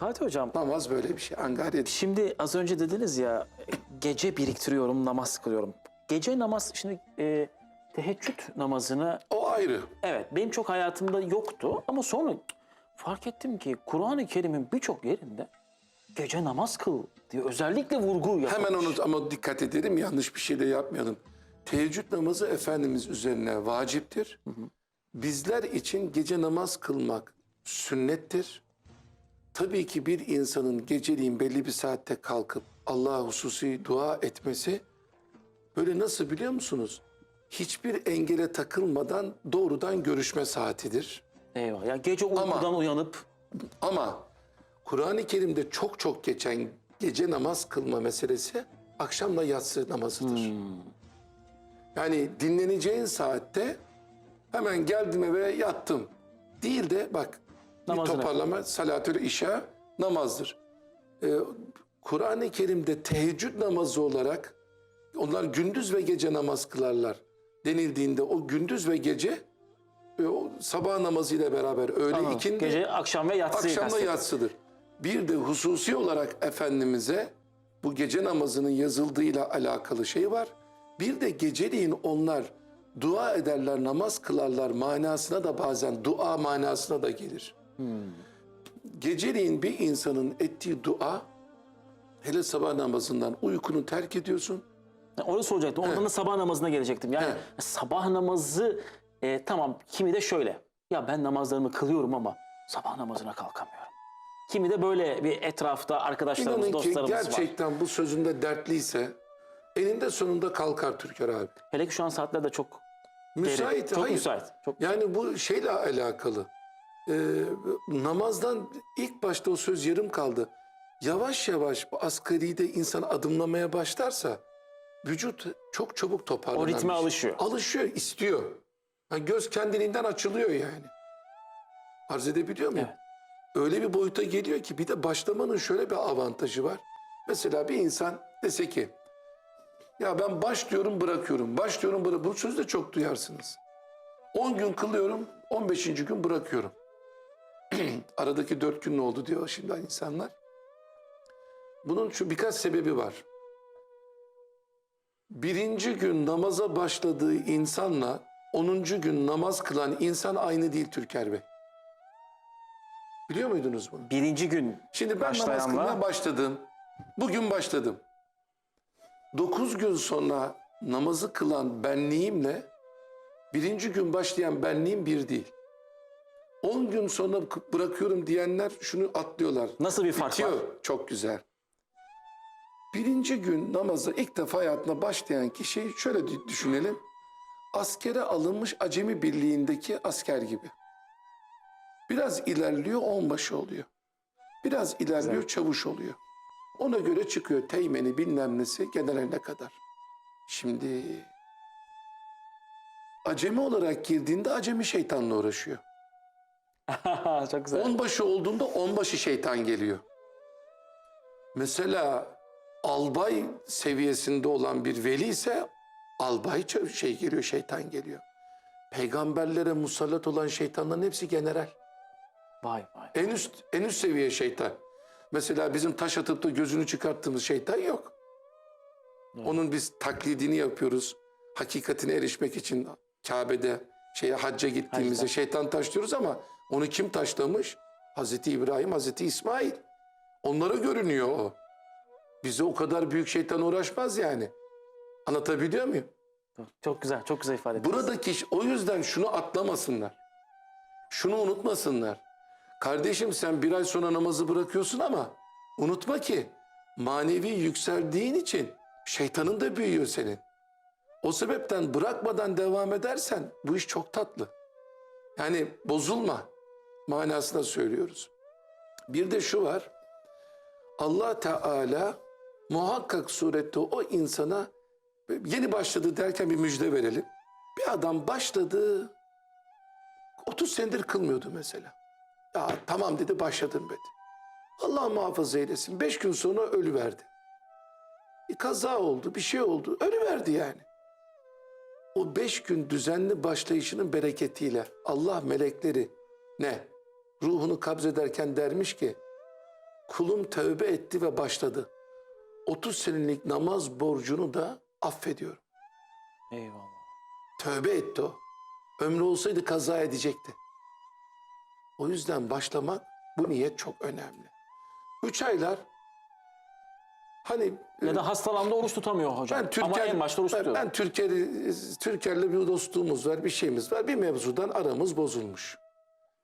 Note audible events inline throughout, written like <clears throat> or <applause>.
Fatih Hocam Namaz böyle bir şey. Angarya şimdi az önce dediniz ya gece biriktiriyorum namaz kılıyorum. Gece namaz şimdi e, teheccüd namazını O ayrı. evet benim çok hayatımda yoktu ama sonra fark ettim ki Kur'an-ı Kerim'in birçok yerinde gece namaz kıl diye özellikle vurgu yapılmış. Hemen onu ama dikkat edelim yanlış bir şey de yapmayalım. Teheccüd namazı Efendimiz üzerine vaciptir. Bizler için gece namaz kılmak sünnettir. Tabii ki bir insanın geceliğin belli bir saatte kalkıp Allah'a hususi dua etmesi böyle nasıl biliyor musunuz? Hiçbir engele takılmadan doğrudan görüşme saatidir. Eyvah ya gece uykudan uyanıp Ama Kur'an-ı Kerim'de çok çok geçen gece namaz kılma meselesi akşamla yatsı namazıdır. Yani dinleneceğin saatte hemen geldim eve yattım. Değil de bak bir Namazını. toparlama salatül işa namazdır. Ee, Kur'an-ı Kerim'de teheccüd namazı olarak onlar gündüz ve gece namaz kılarlar denildiğinde o gündüz ve gece e, o sabah namazı ile beraber öğle Anladım. ikindi gece akşam ve yatsıyı akşamda kastediyor. yatsıdır. Bir de hususi olarak Efendimiz'e bu gece namazının yazıldığıyla alakalı şey var. Bir de geceliğin onlar dua ederler, namaz kılarlar manasına da bazen dua manasına da gelir. Geceliğin bir insanın ettiği dua, hele sabah namazından uykunu terk ediyorsun. Ya Onu soracaktım. Oradan da sabah namazına gelecektim. Yani He. sabah namazı e, tamam kimi de şöyle. Ya ben namazlarımı kılıyorum ama sabah namazına kalkamıyorum. Kimi de böyle bir etrafta arkadaşlarımız, İnanın ki dostlarımız var. gerçekten bu sözünde dertliyse eninde sonunda kalkar Türker abi. Hele ki şu an saatler de çok Müsait, çok hayır. müsait. Çok Yani bu şeyle alakalı. Ee, namazdan ilk başta o söz yarım kaldı. Yavaş yavaş bu asgaride insan adımlamaya başlarsa vücut çok çabuk toparlanan O ritme şey. alışıyor. Alışıyor, istiyor. Yani göz kendiliğinden açılıyor yani. Arz edebiliyor muyum? Evet. Öyle bir boyuta geliyor ki bir de başlamanın şöyle bir avantajı var. Mesela bir insan dese ki ya ben başlıyorum bırakıyorum, başlıyorum bırakıyorum. Bu sözü de çok duyarsınız. 10 gün kılıyorum, 15. gün bırakıyorum. <clears throat> Aradaki 4 gün ne oldu diyor şimdi insanlar. Bunun şu birkaç sebebi var. Birinci gün namaza başladığı insanla 10. gün namaz kılan insan aynı değil Türker Bey. Biliyor muydunuz bunu? birinci gün Şimdi ben namaz Başlayanla- kılmaya başladım. Bugün başladım. 9 gün sonra namazı kılan benliğimle birinci gün başlayan benliğim bir değil. 10 gün sonra bırakıyorum diyenler şunu atlıyorlar. nasıl bir fark Bitiyor. var? Çok güzel. Birinci gün namaza ilk defa hayatına başlayan kişi şöyle dü- düşünelim. Askere alınmış acemi birliğindeki asker gibi. Biraz ilerliyor onbaşı oluyor. Biraz ilerliyor çavuş oluyor. Ona göre çıkıyor teğmeni bilmem nesi generaline kadar. Şimdi acemi olarak girdiğinde acemi şeytanla uğraşıyor. <laughs> çok güzel. Onbaşı olduğunda onbaşı şeytan geliyor. Mesela albay seviyesinde olan bir veli ise albay şey geliyor, şeytan geliyor. Peygamberlere musallat olan şeytanların hepsi general. Vay vay. En üst en üst seviye şeytan. Mesela bizim taş atıp da gözünü çıkarttığımız şeytan yok. Onun biz taklidini yapıyoruz. Hakikatine erişmek için Kabe'de şeye hacca gittiğimizde Hacda. şeytan taşlıyoruz ama onu kim taşlamış? Hazreti İbrahim, Hazreti İsmail. Onlara görünüyor o. Bize o kadar büyük şeytan uğraşmaz yani. Anlatabiliyor muyum? Çok güzel, çok güzel ifade ettiniz. Buradaki o yüzden şunu atlamasınlar. Şunu unutmasınlar. Kardeşim sen bir ay sonra namazı bırakıyorsun ama unutma ki manevi yükseldiğin için şeytanın da büyüyor senin. O sebepten bırakmadan devam edersen bu iş çok tatlı. Yani bozulma manasında söylüyoruz. Bir de şu var. Allah Teala muhakkak surette o insana yeni başladı derken bir müjde verelim. Bir adam başladı 30 senedir kılmıyordu mesela. Ya tamam dedi başladım dedi. Allah muhafaza eylesin. Beş gün sonra ölü verdi. Bir kaza oldu, bir şey oldu. Ölü verdi yani. O beş gün düzenli başlayışının bereketiyle Allah melekleri ne? Ruhunu kabzederken dermiş ki kulum tövbe etti ve başladı. 30 senelik namaz borcunu da affediyorum. Eyvallah. Tövbe etti o. Ömrü olsaydı kaza edecekti. O yüzden başlamak bu niyet çok önemli. Üç aylar hani Ya da hastalandı oruç tutamıyor hocam. ben Türker, Ama en başta oruç ben, tutuyor. ben Türker, Türker'le bir dostluğumuz var, bir şeyimiz var. Bir mevzudan aramız bozulmuş.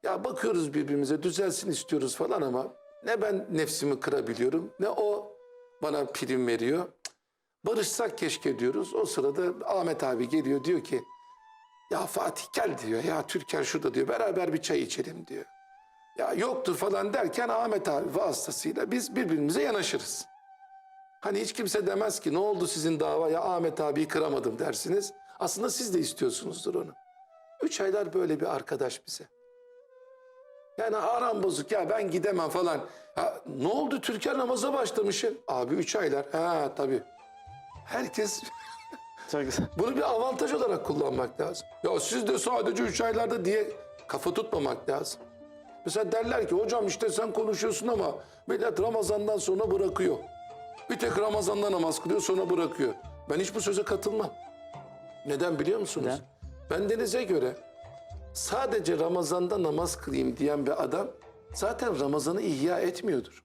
Ya bakıyoruz birbirimize düzelsin istiyoruz falan ama ne ben nefsimi kırabiliyorum ne o bana prim veriyor. Barışsak keşke diyoruz. O sırada Ahmet abi geliyor diyor ki ya Fatih gel diyor. Ya Türker şurada diyor. Beraber bir çay içelim diyor. Ya yoktur falan derken Ahmet abi vasıtasıyla biz birbirimize yanaşırız. Hani hiç kimse demez ki ne oldu sizin davaya Ahmet abiyi kıramadım dersiniz. Aslında siz de istiyorsunuzdur onu. Üç aylar böyle bir arkadaş bize. Yani aram bozuk ya ben gidemem falan. Ya, ne oldu Türker namaza başlamışsın? Abi üç aylar. Ha tabii. Herkes <laughs> Çok güzel. bunu bir avantaj olarak kullanmak lazım. Ya siz de sadece üç aylarda diye kafa tutmamak lazım. Mesela derler ki hocam işte sen konuşuyorsun ama millet Ramazan'dan sonra bırakıyor. Bir tek Ramazan'da namaz kılıyor sonra bırakıyor. Ben hiç bu söze katılmam. Neden biliyor musunuz? Neden? Bendenize göre sadece Ramazan'da namaz kılayım diyen bir adam zaten Ramazan'ı ihya etmiyordur.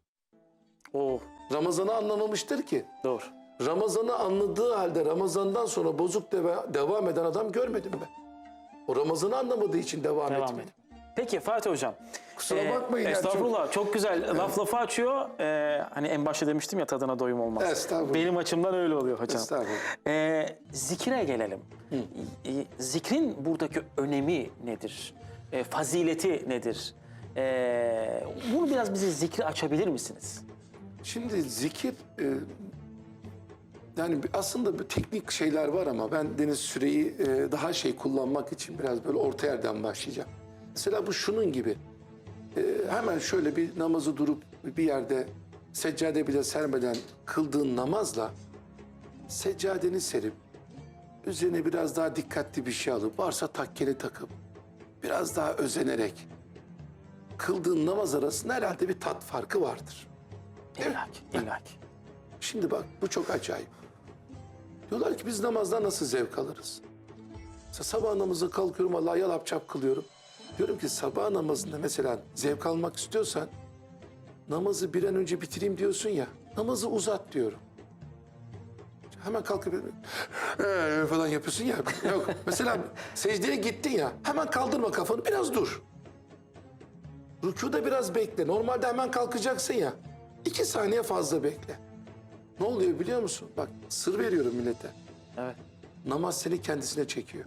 Oo, Ramazan'ı anlamamıştır ki. doğru. Ramazan'ı anladığı halde Ramazan'dan sonra bozuk deva- devam eden adam görmedim ben. O Ramazan'ı anlamadığı için devam, Devam etmedi. edelim. Peki Fatih Hocam. Kusura e, bakmayın yani Estağfurullah. Çok, güzel. Laf lafı açıyor. E, hani en başta demiştim ya tadına doyum olmaz. Estağfurullah. Benim açımdan öyle oluyor hocam. Estağfurullah. E, zikire gelelim. E, zikrin buradaki önemi nedir? E, fazileti nedir? E, bunu biraz bize zikri açabilir misiniz? Şimdi zikir e, yani aslında bir teknik şeyler var ama ben Deniz süreyi e, daha şey kullanmak için biraz böyle orta yerden başlayacağım. Mesela bu şunun gibi. E, hemen şöyle bir namazı durup bir yerde seccade bile sermeden kıldığın namazla seccadeni serip üzerine biraz daha dikkatli bir şey alıp varsa takkeli takıp biraz daha özenerek kıldığın namaz arasında herhalde bir tat farkı vardır. İllaki, illaki. <laughs> Şimdi bak bu çok acayip. Diyorlar ki biz namazdan nasıl zevk alırız? Mesela sabah namazı kalkıyorum Allah'a yalap çap kılıyorum. Diyorum ki sabah namazında mesela zevk almak istiyorsan namazı bir an önce bitireyim diyorsun ya namazı uzat diyorum. Hemen kalkıp "Ee," falan yapıyorsun ya. Yok. <laughs> Mesela secdeye gittin ya hemen kaldırma kafanı biraz dur. Rükuda biraz bekle. Normalde hemen kalkacaksın ya. İki saniye fazla bekle. Ne oluyor biliyor musun? Bak sır veriyorum millete. Evet. Namaz seni kendisine çekiyor.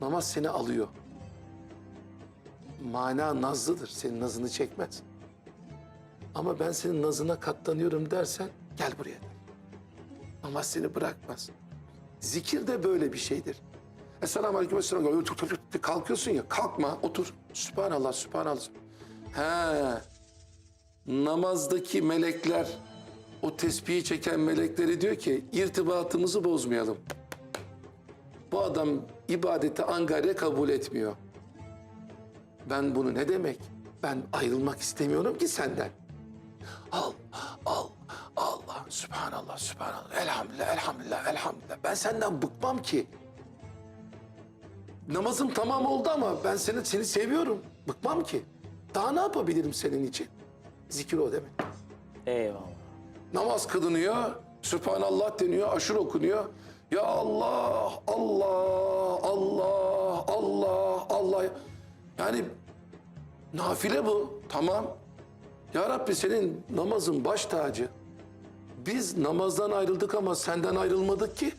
Namaz seni alıyor. Mana nazlıdır. Senin nazını çekmez. Ama ben senin nazına katlanıyorum dersen gel buraya. der. Namaz seni bırakmaz. Zikir de böyle bir şeydir. Esselamu aleyküm, esselamu aleyküm. Tut, tut, tut. Kalkıyorsun ya, kalkma, otur. Sübhanallah, sübhanallah. He, namazdaki melekler, o tesbihi çeken melekleri diyor ki, irtibatımızı bozmayalım. Bu adam ibadeti angarya kabul etmiyor. Ben bunu ne demek? Ben ayrılmak istemiyorum ki senden. Al, al, Allah, Sübhanallah, Sübhanallah, elhamdülillah, elhamdülillah, elhamdülillah. Ben senden bıkmam ki. Namazım tamam oldu ama ben seni, seni seviyorum. Bıkmam ki. Daha ne yapabilirim senin için? Zikir o demek. Eyvallah. Namaz kılınıyor, Sübhanallah deniyor, aşır okunuyor. Ya Allah, Allah, Allah, Allah, Allah. Yani nafile bu, tamam. Ya Rabbi senin namazın baş tacı. Biz namazdan ayrıldık ama senden ayrılmadık ki.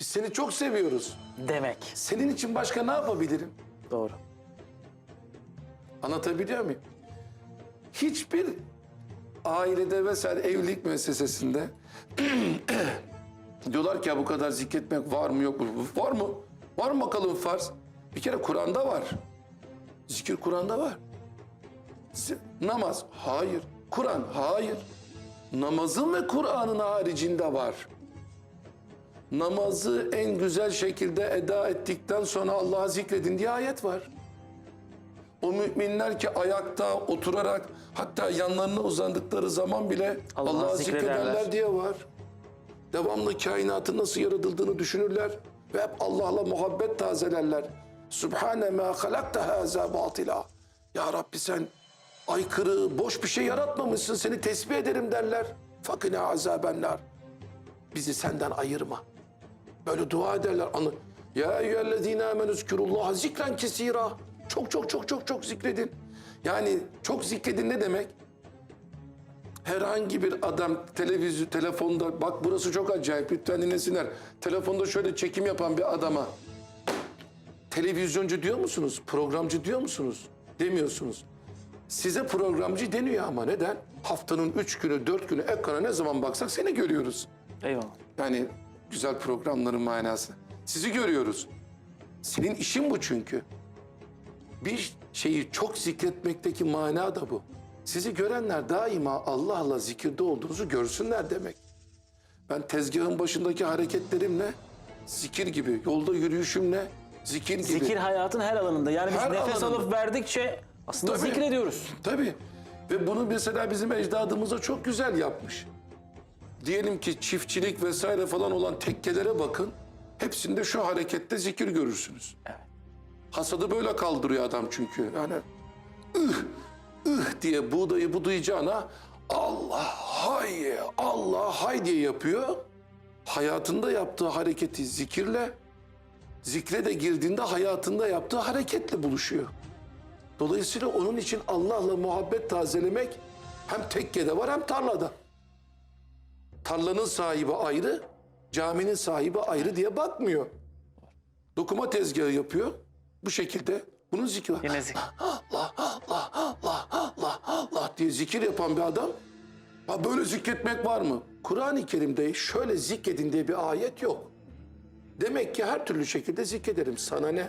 Biz seni çok seviyoruz. Demek. Senin için başka ne yapabilirim? Doğru. Anlatabiliyor muyum? Hiçbir ailede vesaire evlilik müessesesinde <clears throat> diyorlar ki ya bu kadar zikretmek var mı yok mu? Var mı? Var mı bakalım farz? Bir kere Kur'an'da var. Zikir Kur'an'da var. Z- Namaz hayır. Kur'an hayır. Namazın ve Kur'an'ın haricinde var. Namazı en güzel şekilde eda ettikten sonra Allah'ı zikredin diye ayet var. O müminler ki ayakta, oturarak hatta yanlarına uzandıkları zaman bile Allah'ı Allah'ı zikrederler. zikrederler diye var. Devamlı kainatın nasıl yaratıldığını düşünürler ve hep Allah'la muhabbet tazelerler. Sübhane ma halakta haza batila. Ya Rabbi sen aykırı, boş bir şey yaratmamışsın. Seni tesbih ederim derler. Fakine azabenler. Bizi senden ayırma. Böyle dua ederler. Anı. Ya eyyühellezine amenü zkurullaha zikren kesira. Çok çok çok çok çok zikredin. Yani çok zikredin ne demek? Herhangi bir adam televizyon, telefonda bak burası çok acayip lütfen dinlesinler. Telefonda şöyle çekim yapan bir adama televizyoncu diyor musunuz? Programcı diyor musunuz? Demiyorsunuz. Size programcı deniyor ama neden? Haftanın üç günü, dört günü ekrana ne zaman baksak seni görüyoruz. Eyvallah. Yani güzel programların manası. Sizi görüyoruz. Senin işin bu çünkü. Bir şeyi çok zikretmekteki mana da bu. Sizi görenler daima Allah'la zikirde olduğunuzu görsünler demek. Ben tezgahın başındaki hareketlerimle zikir gibi, yolda yürüyüşümle zikir gibi. Zikir hayatın her alanında. Yani biz Her nefes alanında. alıp verdikçe aslında Tabii. zikrediyoruz. Tabii. Ve bunu mesela bizim ecdadımız da çok güzel yapmış. Diyelim ki çiftçilik vesaire falan olan tekkelere bakın. Hepsinde şu harekette zikir görürsünüz. Evet. Hasadı böyle kaldırıyor adam çünkü. Yani ıh, ıh diye buğdayı budayacağına Allah hay, Allah hay diye yapıyor. Hayatında yaptığı hareketi zikirle, zikre de girdiğinde hayatında yaptığı hareketle buluşuyor. Dolayısıyla onun için Allah'la muhabbet tazelemek hem tekkede var hem tarlada. Tarlanın sahibi ayrı, caminin sahibi ayrı diye bakmıyor. Dokuma tezgahı yapıyor. Bu şekilde bunun zikri var. Yine zikir. <laughs> Allah, Allah, Allah, Allah, Allah diye zikir yapan bir adam. Ha böyle zikretmek var mı? Kur'an-ı Kerim'de şöyle zikredin diye bir ayet yok. Demek ki her türlü şekilde zikrederim. Sana ne?